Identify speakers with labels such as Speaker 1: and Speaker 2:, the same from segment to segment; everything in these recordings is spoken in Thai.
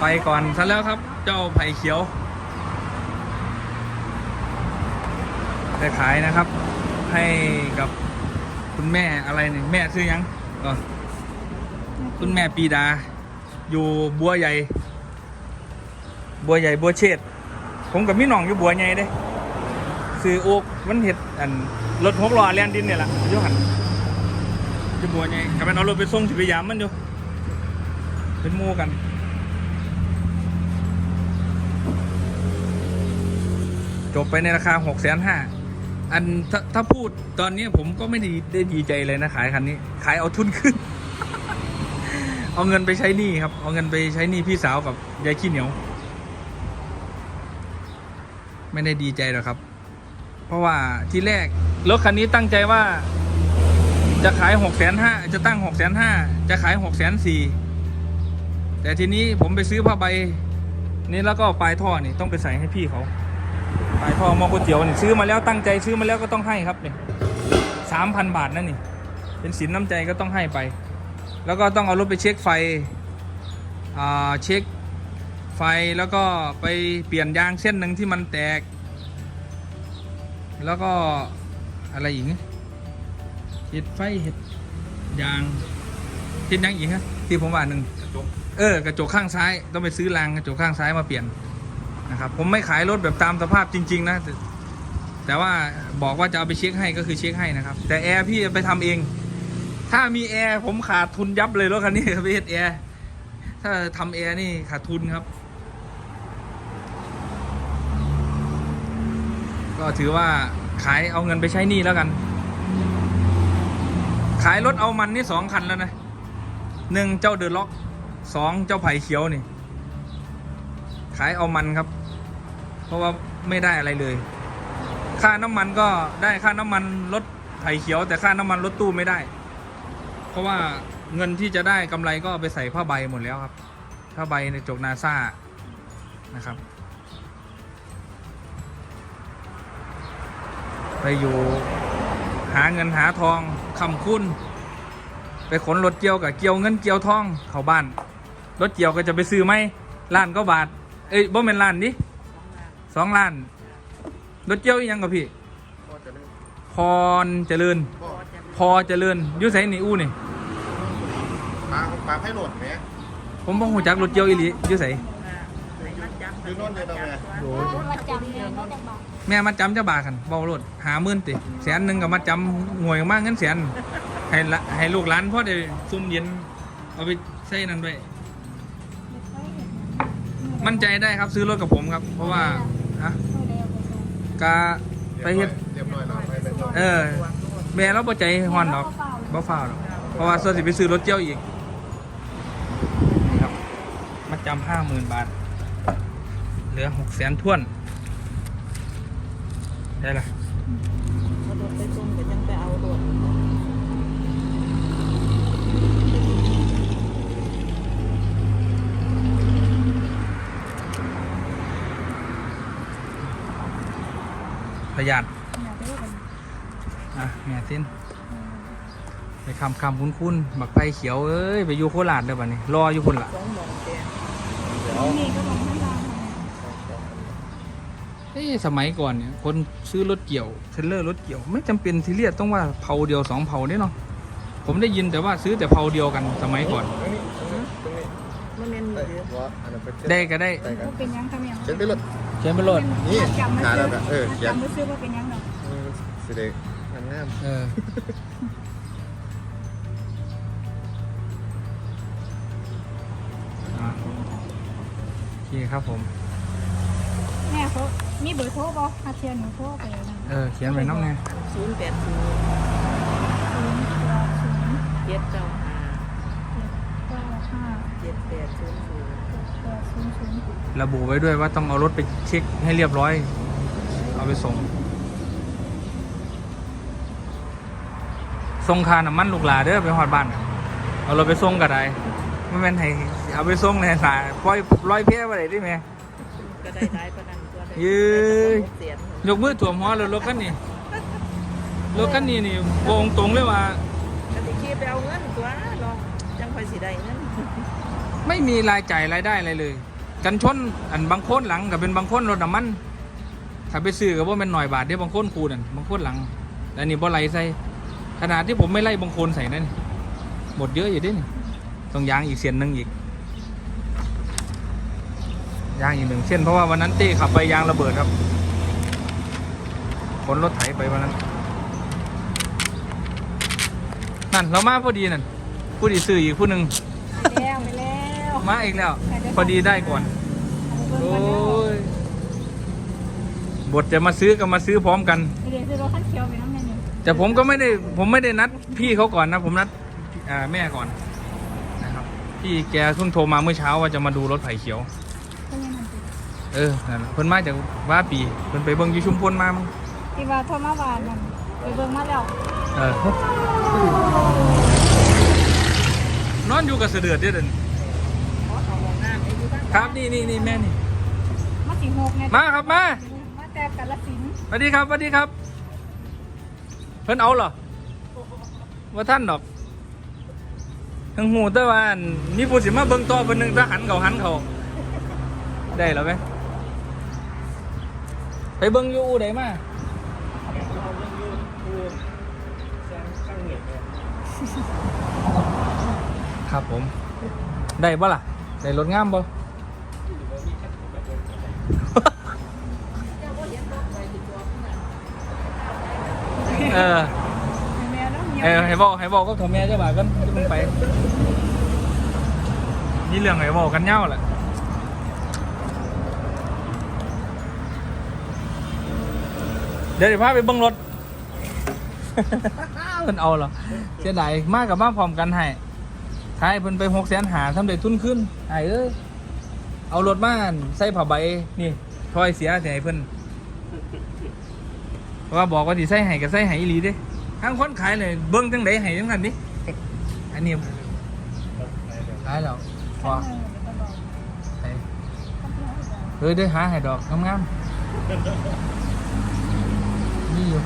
Speaker 1: ไปก่อนซะแล้วครับ เจ้าไผ่เขียวได้ขายนะครับ ให้กับคุณแม่อะไรเนี่ยแม่ซื้อยังก็คุณแม่ปีดา อยู่บัวใหญ่ บัวใหญ่บัวเชษผมกับพี่น้องอยู่บัวใหญ่เด้ซื้อโอกมันเห็ดอันรถหกล้อแลนดินเนี่ยแหละยุหันอยู่บัวใหญ่กับมันเอารถไปส่งสิพยายามมันอยู่เป็นมู่กัน จบไปในราคาหกแสนห้าอันถ้าถ้าพูดตอนนี้ผมก็ไม่ได้ได้ดีใจเลยนะขายคันนี้ ขายเอาทุนขึ้น เอาเงินไปใช้หนี้ครับ เอาเงินไปใช้หนี้พี่สาวกับยายขี้เหนียว ไม่ได้ดีใจหรอกครับ เพราะว่าที่แรกรถคันนี้ตั้งใจว่า จะขายหกแสนห้าจะตั้งหกแสนห้าจะขายหกแสนสี่แต่ทีนี้ผมไปซื้อผ้าใบนี่แล้วก็ปลายท่อนี่ต้องไปใส่ให้พี่เขา ปลายท่อหมอก๋วยเตี๋ยวนี่ซื้อมาแล้วตั้งใจซื้อมาแล้วก็ต้องให้ครับนี่สามพันบาทนั่นนี่เป็นสินน้ำใจก็ต้องให้ไป แล้วก็ต้องเอารถไปเช็คไฟอ่าเช็คไฟแล้วก็ไปเปลี่ยนยางเส้นหนึ่งที่มันแตก แล้วก็อะไรอีกเนี่ยเห็ดไฟเห็ดยางเห็ดยางอีกฮะที่ผมว่าหนึ่งเออกระจกข้างซ้ายต้องไปซื้อรางกระจกข้างซ้ายมาเปลี่ยน นะครับผมไม่ขายรถแบบตามสภาพจริง ๆ นะแต่แต่ว่าบอกว่าจะเอาไปเช็คให้ก็คือเช็คให้นะครับ แต่แอร์พี่ไปทำเอง ถ้ามีแอร์ผมขาดทุนยับเลยรถคันนี้ครับพี่เฮ็ดแอร์ถ้าทำแอร์นี่ขาดทุนครับ ก็ถือว่าขายเอาเงินไปใช้หนี้แล้วกัน ขายรถเอามันนี่สองคันแล้วนะหนึ่งเจ้าเดอะล็อกสองเจ้าไผ่เขียวนี่ ขายเอามันครับ เพราะว่าไม่ได้อะไรเลย ค่าน้ำมันก็ได้ค่าน้ำมันรถไผ่เขียว แต่ค่าน้ำมันรถตู้ไม่ได้ เพราะว่าเงินที่จะได้กำไรก็ไปใส่ผ้าใบหมดแล้วครับผ้าใบในจกนาซ่านะครับไปอยู่หาเงินหาทองคำคุ้น ไปขนรถเกี่ยวกับเกี่ยวเงินเกี่ยวทองเข้าบ้าน รถเกี่ยวก็จะไปซื้อไหมล้านก็บาท เอ้ยบ่เป็นล้านดิสองล้านรถเกี่ยวอีหยังกับพี่พรเจริญพอเจริญอยุ่ไสนี่อู้นี่
Speaker 2: ปลาปลาไผ่หลดไหม
Speaker 1: ผมบ่ฮู้จักรถเกี่ยวอีหลีอยุ่ไส
Speaker 2: คือโน่นเลยนะแม่
Speaker 1: โอ้ย
Speaker 3: มาจำเลยก็จะบอก
Speaker 1: แม่มาจำเจ้าบาทกันเบารถหาหมื่นติแสนหนึ่งกับมาจำงวยมากเงินแสนให้ละให้ลูกหลานพ่อได้ซุ่มเย็นเอาไปใช้นั่นด้วย มั่นใจได้ครับซื้อรถกับผมครับ เพราะว่าฮะกาไปเฮ็ด
Speaker 2: เรียบร้อยแล้วไปเป็น
Speaker 1: เออแม่เราบ่ใจฮอนดอกบ่ฟ้าวดอกเพราะว่าส่วนสิไปซื้อรถเจียวอีกนี่ครับมาจำห้าหมื่นบาท เหลือหกแสนท่วนได้ละ
Speaker 4: เอารถไปส่งก็ยังไปเอารถ
Speaker 1: ประหยัดอะแม่สิ้นไปคำคำคุ้นคุ้นๆบักไฟเขียวเอ้ยไปอยู่โคราชเด้อบัดนี้รออยู่คนละ
Speaker 4: สองหมองแก
Speaker 3: นี่ก็บอกให้เรา
Speaker 1: เอ้ยสมัยก่อนเนี่ยคนซื้อรถเกี่ยวเทรลเลอร์รถเกี่ยว ไม่จำเป็นที่เรียกต้องว่าเผาเดียวสองเผาเนี่ยเนาะผมได้ยินแต่ว่าซื้อแต่เผาเดียวกันสมัยก่อน
Speaker 2: ตรงนี้ตรงนี้ตรงนี้
Speaker 4: มันเล่นอยู่
Speaker 2: ได้
Speaker 4: เยอะ
Speaker 2: ว่าอันนั้นเป็น
Speaker 1: ได้ก็ได้
Speaker 2: ได้กัน
Speaker 3: เป็นยังทำยัง
Speaker 2: เช็ดไปรถ
Speaker 1: เชิญไปโหลด
Speaker 2: นี่
Speaker 3: จำไม่
Speaker 2: หา
Speaker 3: ซื้
Speaker 2: แล้ว
Speaker 3: อ
Speaker 2: แบบเออเขียน
Speaker 3: จำไม่ซื้อว่าเป็นยังหรอก
Speaker 2: เออสิเด็กงาม
Speaker 1: เอออะโอเคครับผม
Speaker 3: แม่เขามีเบอร์โทรบอกอาเทียนหนูโทรไปนะ
Speaker 1: เออ เขียนไว้น้ำแน่
Speaker 4: ศูนย์แปดศูนย์
Speaker 3: ศูนย์ศูนย์
Speaker 4: เจ็ดเก้าห้า
Speaker 3: เก้าห้า
Speaker 4: เจ็ดแปดศูนย์ศูนย์
Speaker 1: ระบุไว้ด้วยว่าต้องเอารถไปเช็คให้เรียบร้อย เอาไปส่งส่งคาน้ำมันลูกหลาเด้อไปหอดบ้านน่ะเอารถไปส่งก็ได้ไม่แม่นให้เอาไปส่งเลยสายปล่อยร้อยเพี้ยไปได้ดิแม่
Speaker 4: ก็ได้ได้ประนันก็ได้
Speaker 1: ยื้อ
Speaker 4: เสียน
Speaker 1: ยกมือถ่วมหัวเลยรถคันนี้รถคันนี้นี่โกงตรงเลยว่า
Speaker 4: ก็ที่ขี่ไปเอาเงินตัวเนาะจังค่อยสิได้เงิน
Speaker 1: ไม่มีรายจ่ายรายได้อะไรเลย กันชนอันบางโคนหลังกับเป็นบางโคนรถน้ำมันถ้าไปซื้อกับว่าเป็นหน่อยบาทเดียวบางโคนคูนั่นบางโคนหลังแต่นี่บ่ไรใส่ขนาดที่ผมไม่ไล่บางโคนใส่นั่นหมดเยอะอยู่ดินี่ต้องยางอีกเส้นหนึ่งอีกยางอีกหนึ่งเส้นเพราะว่าวันนั้นเต้ขับไปยางระเบิดครับขนรถไถไปวันนั้นนั่นเรามาพอดีนั่นผู้ดีซื้ออีกผู้หนึ่ง
Speaker 3: ไปแล้วไปแล้ว
Speaker 1: มาอีกแล้ว พอดีได้ก่อน
Speaker 3: เอาไป
Speaker 1: โอ้
Speaker 3: เบิ่งกันแล้ว
Speaker 1: ยบทจะมาซื้อก็มาซื้อพร้อมกัน
Speaker 3: เดี๋ยวซื้อรถคันเขียวไปน้ำแม่นี่
Speaker 1: แต่ผมก็ไม่ได้ผมไม่ได้นัดพี่เขาก่อนนะ ผมนัดอ่าแม่ก่อนนะครับ พี่แกเพิ่งโทรมาเมื่อเช้าว่าจะมาดูรถไผ่เขียว
Speaker 3: ก็ยังนั่นสิ
Speaker 1: เออนั่นล่ะเพิ่นมาจากว่าปีเพิ่นไปเบิ่งอยู่ชุมพลมามั้ง
Speaker 3: ที่ว่าโทรมาว่านั่นไปเบิ่งมาแล้ว
Speaker 1: เออนอนอยู่กับเสดือดเด้อเดิ ครับนี่นี่นี่แม่นี่
Speaker 3: มาสิหกไง
Speaker 1: มาครับมา
Speaker 3: มาแต่กาลสินธุ์
Speaker 1: สวัสดีครับสวัสดีครับ เพิ่นเอาเหรอว่าท่านดอกทั้งหูแต่ว่าอั่นมีผู้สิมาเบิ่งต่อเพิ่นหนึงถ้าหันเขาหันเขาได้แล้วไหมไปเบิ่งอยู่อู่ใดมาครับผม ได้บ่ล่ะ ได้รถงามบ่ เออ
Speaker 3: แม่แล้วเมีย
Speaker 1: เออให้บอกให้บอกก็ขอแม่เจ้าบ่าวกันจะมึงไปนี่เรื่องให้บอกกันเง่าแหละเดี๋ยวเดี๋ยวพาไปเบิ้งรถมันเอาเหรอเสียดายมากกับมาพร้อมกันให้ขายเพิ่นไปหกแสนหาทำเด็ทุนขึ้นไอ้เอ้ยเอารถมาใส่ผ้าใบนี่ทอยเสียเสียให้เพิ่น เพราะว่าบอกว่าสิใส่ให้ก็ใส่ให้อีหลีเด้ทั้งคนขายเลยเบิ้งจังไดให้จังกันดิอันนี้ขายแล้วพอไปเฮ้ยได้หาให้ดอกงามๆนี่อยู่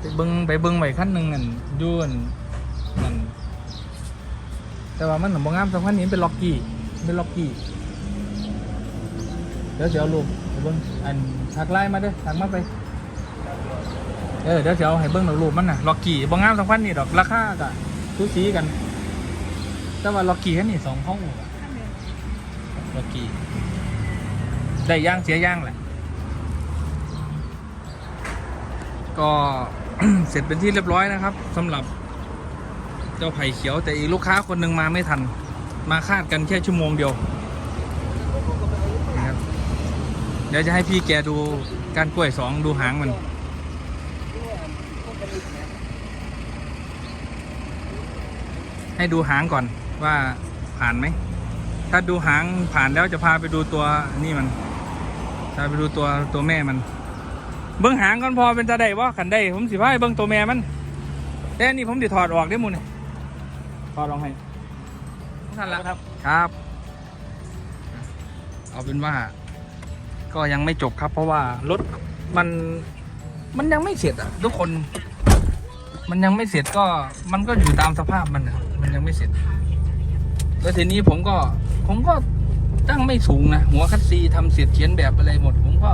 Speaker 1: ไปเบิ้งไปเบิ้งไว้ขั้นหนึ่งนั่นอยุ่นนั่นแต่ว่ามันหนุ่มบางงามสำคัญนี้เป็นล็อกกี้เป็นล็อกกี้เดี๋ยวเสียวรูปไปเบิ้งอันทักไลน์มาเด้อทักมาไป เออเดี๋ยวจะเอาให้เบิ้งดอกรูปมันน่ะล็อกกี้บางงามสำคัญนี่ดอกราคากะทุสีกัน แต่ว่าล็อกกี้แค่นี่สองห้องล็อกกี้ได้ย่างเสียย่างแหละ ก็เสร็จเป็นที่เรียบร้อยนะครับสำหรับ เจ้าไผ่เขียวแต่อีกลูกค้าคนหนึ่งมาไม่ทัน มาคาดกันแค่ชั่วโมงเดียวนะครับ เดี๋ยวจะให้พี่แกดูการกล้วยสองดูหางมัน ให้ดูหางก่อนว่าผ่านไหม ถ้าดูหางผ่านแล้วจะพาไปดูตัวนี่มันพาไปดูตัวตัวแม่มัน เบิ้งหางก่อนพอเป็นตาได้ว่าขันได้ผมสิพาไปเบิ้งตัวแม่มันแต่อันนี่ผมจะถอดออกได้มูนี่ถอดออกให้ท่านละครับ ครับ เอาเป็นว่า ก็ยังไม่จบครับ เพราะว่ารถมันมันยังไม่เสร็จอะ ทุกคน มันยังไม่เสร็จก็มันก็อยู่ตามสภาพมันนะครับมันยังไม่เสร็จแล้วทีนี้ผมก็ผมก็ตั้งไม่สูงนะหัวคัดซีทำเสร็จเขียนแบบอะไรหมด ผมก็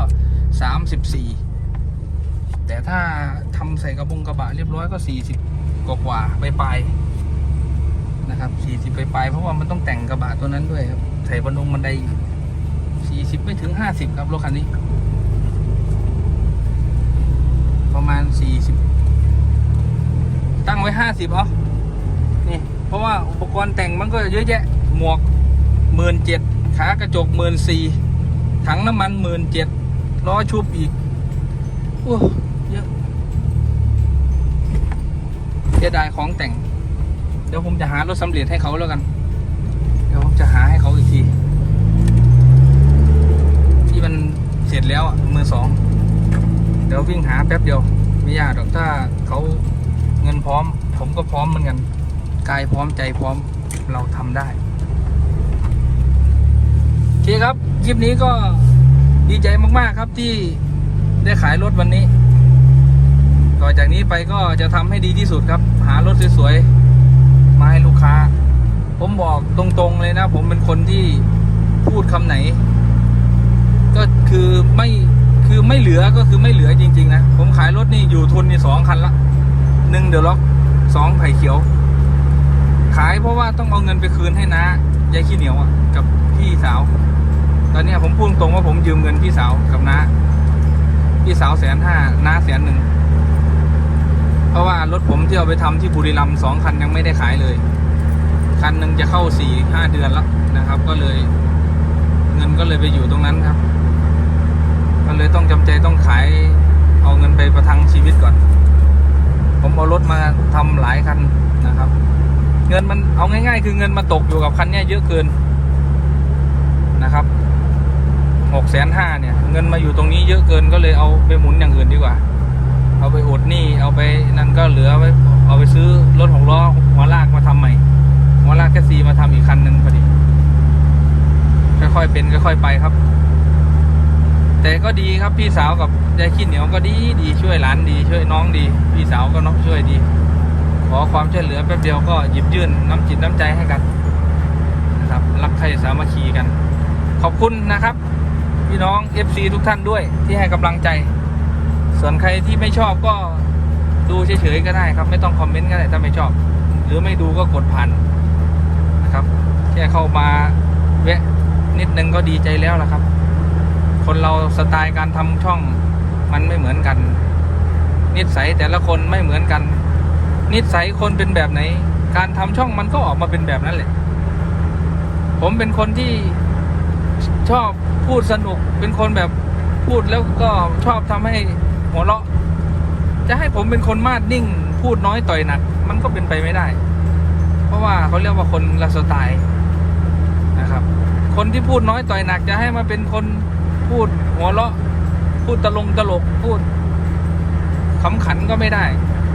Speaker 1: สามสิบสี่แต่ถ้าทำใส่กระบงกระบะเรียบร้อยก็สี่สิบกว่ากว่าไปปนะครับสี่สิบไปไปเพราะว่ามันต้องแต่งกระบะตัวนั้นด้วยครับใส่บนลงบันได สี่สิบไม่ถึงห้าสิบครับรถคันนี้ ประมาณสี่สิบตั้งไว้ห้าสิบเอนี่ เพราะว่าอุปกรณ์แต่งมันก็เยอะแยะ หมวกหมื่นเจ็ดขากระจกหมื่นสี่ถังน้ำมันหมื่นเจ็ดล้อชุบอีกโอ้เยอะเสียดายของแต่ง เดี๋ยวผมจะหารถสำเร็จให้เขาแล้วกัน เดี๋ยวผมจะหาให้เขาอีกที ที่มันเสร็จแล้วอะ มือสอง เดี๋ยววิ่งหาแป๊บเดียวไม่ยากหรอกถ้าเขาเงินพร้อม ผมก็พร้อมเหมือนกันกายพร้อมใจพร้อมเราทำได้โอเคครับคลิปนี้ก็ดีใจมากๆครับที่ได้ขายรถวันนี้ ต่อจากนี้ไปก็จะทำให้ดีที่สุดครับ หารถสวยๆมาให้ลูกค้า ผมบอกตรงๆเลยนะ ผมเป็นคนที่พูดคำไหน ก็คือไม่ คือไม่เหลือก็คือไม่เหลือจริง ๆ นะ ผมขายรถนี่อยู่ทุนนี่สองคันละหนึ่งเดอะล็อกสองไผ่เขียว ขายเพราะว่าต้องเอาเงินไปคืนให้น้ายายขี้เหนียวอะกับพี่สาว ตอนนี้ผมพูดตรงว่าผมยืมเงินพี่สาวกับน้าพี่สาวแสนห้าน้าแสนหนึ่งเพราะว่ารถผมที่เอาไปทำที่บุรีรัมย์สองคันยังไม่ได้ขายเลย คันหนึ่งจะเข้าสี่ห้าเดือนแล้วนะครับ ก็เลย เงินก็เลยไปอยู่ตรงนั้นครับ ก็เลยต้องจำใจต้องขายเอาเงินไปประทังชีวิตก่อน ผมเอารถมาทำหลายคันนะครับ เงินมันเอาง่าย ๆ คือเงินมาตกอยู่กับคันนี้เยอะเกินนะครับหกแสนห้าเนี่ย เงินมาอยู่ตรงนี้เยอะเกินก็เลยเอาไปหมุนอย่างอื่นดีกว่า เอาไปอดหนี้เอาไปนั่นก็เหลือไว้เอาไปซื้อรถหกล้อหัวลากมาทำใหม่หัวลากแคสซีมาทำอีกคันหนึ่งพอดีค่อยๆเป็นค่อยๆไปครับ แต่ก็ดีครับพี่สาวกับยายขี้เหนียวก็ดีดีช่วยหลานดี ช่วยน้องดี พี่สาวก็น้องช่วยดี ขอความช่วยเหลือแป๊บเดียวก็หยิบยื่นน้ำจิตน้ำใจให้กันนะครับรักใครสามัคคีกัน ขอบคุณนะครับ พี่น้อง FC ทุกท่านด้วยที่ให้กำลังใจ ส่วนใครที่ไม่ชอบก็ดูเฉยๆก็ได้ครับ ไม่ต้องคอมเมนต์ก็ได้ถ้าไม่ชอบ หรือไม่ดูก็กดผ่านนะครับแค่เข้ามาแวะนิดนึงก็ดีใจแล้วละครับ คนเราสไตล์การทำช่องมันไม่เหมือนกัน นิสัยแต่ละคนไม่เหมือนกัน นิสัยคนเป็นแบบไหน การทำช่องมันก็ออกมาเป็นแบบนั้นแหละ ผมเป็นคนที่ชอบพูดสนุก เป็นคนแบบพูดแล้วก็ชอบทำให้หัวเราะ จะให้ผมเป็นคนมาดนิ่ง พูดน้อยต่อยหนัก มันก็เป็นไปไม่ได้ เพราะว่าเขาเรียกว่าคนละสไตล์นะครับ คนที่พูดน้อยต่อยหนัก จะให้มาเป็นคน พูดหัวเราะ พูดตลงตลกพูดขำขันก็ไม่ได้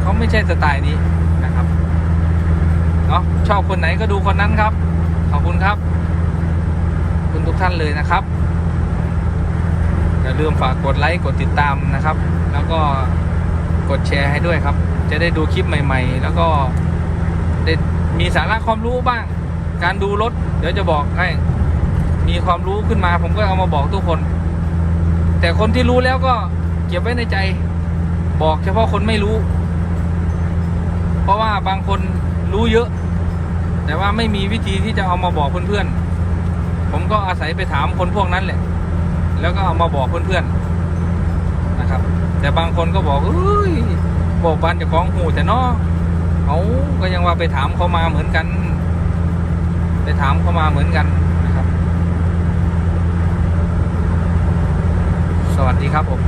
Speaker 1: เขาไม่ใช่สไตล์นี้นะครับเนาะชอบคนไหนก็ดูคนนั้นครับ ขอบคุณครับขอบคุณทุกท่านเลยนะครับอย่าลืมฝากกดไลค์กดติดตามนะครับ แล้วก็กดแชร์ให้ด้วยครับ จะได้ดูคลิปใหม่ ๆ แล้วก็ได้มีสาระความรู้บ้าง การดูรถ เดี๋ยวจะบอกให้มีความรู้ขึ้นมา ผมก็เอามาบอกทุกคน แต่คนที่รู้แล้วก็เก็บไว้ในใจ บอกเฉพาะคนไม่รู้ เพราะว่าบางคนรู้เยอะ แต่ว่าไม่มีวิธีที่จะเอามาบอกเพื่อนๆผมก็อาศัยไปถามคนพวกนั้นแหละ แล้วก็เอามาบอกเพื่อนๆนะครับ แต่บางคนก็บอกเอ้ยบอกบ้านจะของหูแต่นาะเขาก็ยังว่าไปถามเขามาเหมือนกัน ไปถามเขามาเหมือนกันนะครับ สวัสดีครับผม